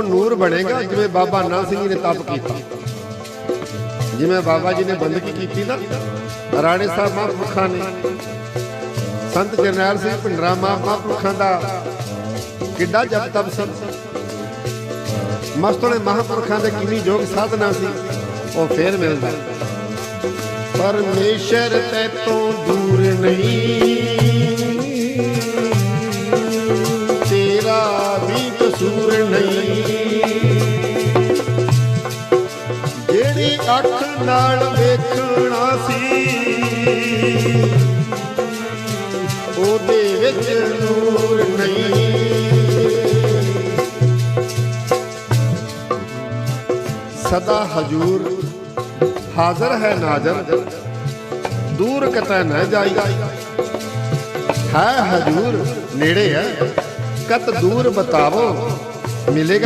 ਉਹ ਨੂਰ ਬਣੇਗਾ ਜਿਵੇਂ ਬਾਬਾ ਨਾਨਕ ਸਿੰਘ ਜੀ ਨੇ ਤਪ ਕੀਤਾ। ਜਿਵੇਂ ਬਾਬਾ ਜੀ ਨੇ ਬੰਦਗੀ ਕੀਤੀ ਨਾ, ਰਾਣੇ ਸਾਹਿਬ ਮਹਾਂਪੁਰਖਾਂ ਨੇ। ਸੰਤ ਜਰਨੈਲ ਸਿੰਘ ਭਿੰਡਰਾ ਮਹਾਂਪੁਰਖਾਂ ਦਾ ਕਿੱਡਾ ਜਪ ਤਪ ਸਨ। ਮਸਤੋਲੇ ਮਹਾਂਪੁਰਖਾਂ ਦੇ ਕਿੰਨੀ ਯੋਗ ਸਾਧਨਾ ਸੀ, ਉਹ ਫੇਰ ਮਿਲਦਾ। ਪਰਮੇਸ਼ਰ ਤੇ ਤੋਂ ਦੂਰ ਨਹੀਂ, ਤੇਰਾ ਵੀ ਕਸੂਰ ਨਹੀਂ। ਅੱਖ ਨਾਲ ਵੇਖਣਾ ਸੀ। ਉਹਦੇ ਵਿੱਚ ਨੂਰ ਨਹੀਂ। ਸਦਾ ਹਜੂਰ ਹਾਜ਼ਰ ਹੈ ਨਾਜ਼ਰ। ਦੂਰ ਕਤੈ ਨਾ ਜਾਈ। ਹੈ ਹਜੂਰ ਨੇੜੇ ਹੈ। ਕਤ ਦੂਰ ਬਤਾਵੋ, ਮਿਲੇਗਾ